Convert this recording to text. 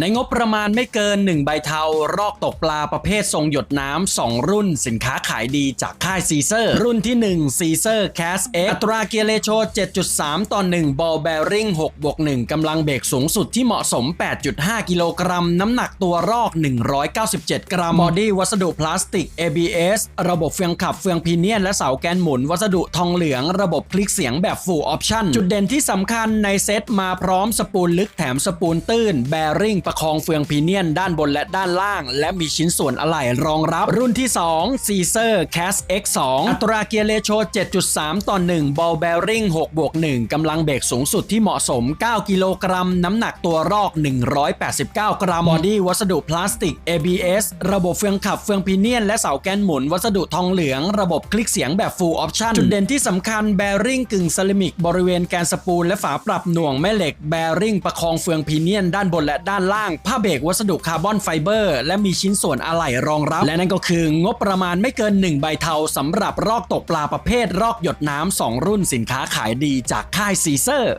ในงบประมาณไม่เกิน 1 ใบเทารอกตกปลาประเภททรงหยดน้ำ 2 รุ่นสินค้าขายดีจากค่ายซีเซอร์ รุ่นที่1ซีเซอร์แคสเอ็กอัตราเกียร์เลโช 7.3 ต่อ 1 บอลแบริ่ง6บวก1กำลังเบรกสูงสุดที่เหมาะสม 8.5 กิโลกรัม น้ำหนักตัวรอก 197 กรัม บอดี้วัสดุพลาสติก ABS ระบบเฟืองขับเฟืองพีเนียนและเสาแกนหมุน วัสดุทองเหลือง ระบบคลิกเสียงแบบ Full Option จุดเด่นที่สำคัญในเซตมาพร้อมสปูลลึกแถมสปูลตื้นแบริ่งประคองเฟืองพีเนียนด้านบนและด้านล่าง และมีชิ้นส่วนอะไหล่รองรับ รุ่นที่2 Caesar Cas X2 อัตราเกียร์เลโช 7.3 ต่อ 1 บอลแบริ่ง6บวก1กำลังเบรกสูงสุดที่เหมาะสม 9 กิโลกรัม น้ำหนักตัวรอก 189 กรัม บอดี้วัสดุพลาสติก ABS ระบบเฟืองขับเฟืองพีเนียน และเสาแกนหมุน วัสดุทองเหลือง ระบบคลิกเสียงแบบ Full Option จุดเด่นที่สำคัญแบริ่งกึ่งเซรามิกบริเวณแกนสปูลและฝาปรับหน่วงแม่เหล็กแบริ่งประคองเฟืองพีเนียนด้านบนและด้านล่างผ้าเบรกวัสดุคาร์บอนไฟเบอร์และมีชิ้นส่วนอะไหล่รองรับ และนั่นก็คืองบประมาณไม่เกิน 1 ใบเทาสำหรับรอกตกปลาประเภทรอกหยดน้ำ2รุ่นสินค้าขายดีจากค่ายซีเซอร์